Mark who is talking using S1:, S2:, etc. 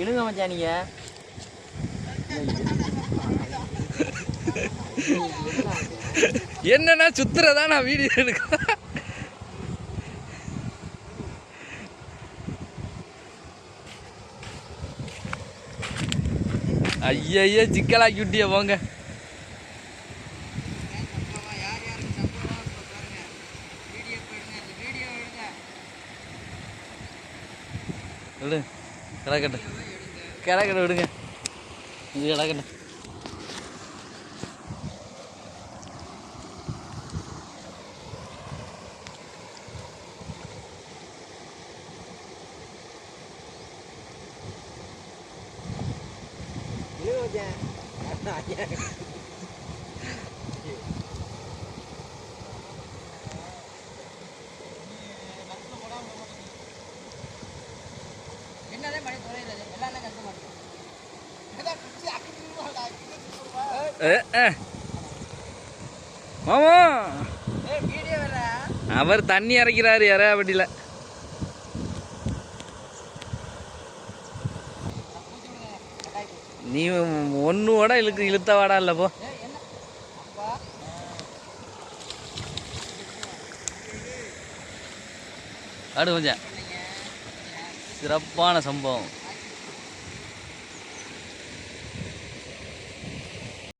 S1: இழுங்க மச்சான் நீங்க.
S2: என்னன்னா சுத்துறதா நான் வீடியோ எடுக்க ஐயய்ய சிக்கலாக்கி விட்டிய போங்க. விடு
S3: കിടക്കട്ടെ. കിടക്കട്ടെ വിടുക. ഇത്
S2: കിടക്കട്ടെ. Yeah. மாமா. அவர் தண்ணி இறக்கிறாரு எறாவட்டியில் நீ ஒன்று வட இழுக்கு இழுத்த வாடா இல்லை போ. ஆடு கொஞ்சம். சிறப்பான சம்பவம்.